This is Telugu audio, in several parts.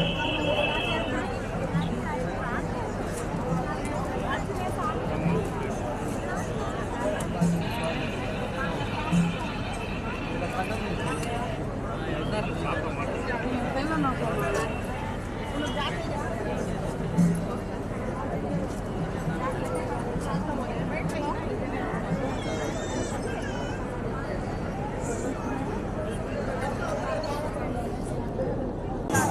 Amen.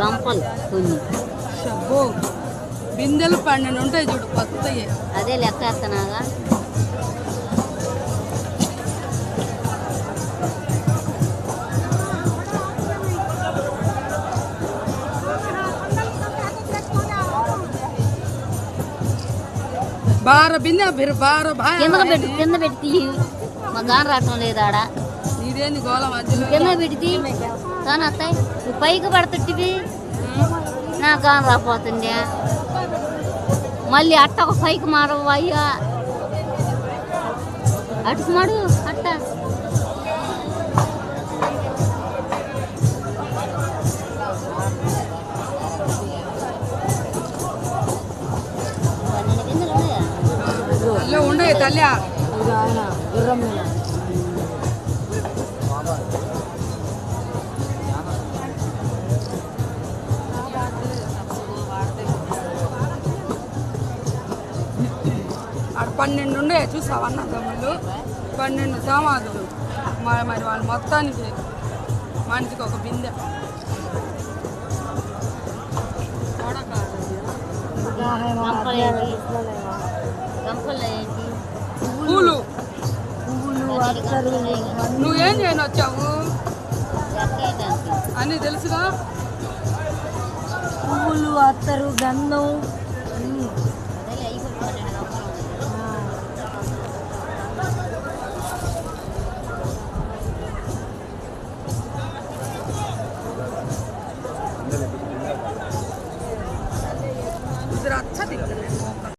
గంపలు కొన్ని. షబ్బో బిందెలు పన్నెండు ఉంటాయి చూడు కొత్తవి అదే లెక్క వేస్తున్నాగా. బార బిందె బిర బాయ కింద పెట్టి కింద పెట్టి. మా గాన రావటం లేదు ఆడ. ఇదేంది గోళ మధ్యలో కింద పెట్టి తీ. కానీ అత్తాయి నువ్వు పైకి పడుతుంటివి నా గాన రాపోతుండే మళ్ళీ అట్ట ఒక పైకి మారవు అయ్యా అటుకు మాడు అట్ట పన్నెండు గింజలు ఉన్నాయా? అల్లే ఉండయి తల్లి పన్నెండు ఉండే చూసావు అన్న తమ్ముళ్ళు పన్నెండు సమాధులు మరి మరి వాళ్ళు మొత్తానికి మనిషికి ఒక బిందె. పూలు. నువ్వేం చేయను వచ్చావు అన్నీ అని తెలుసుగా? పువ్వులు అత్తరు గంధం. さて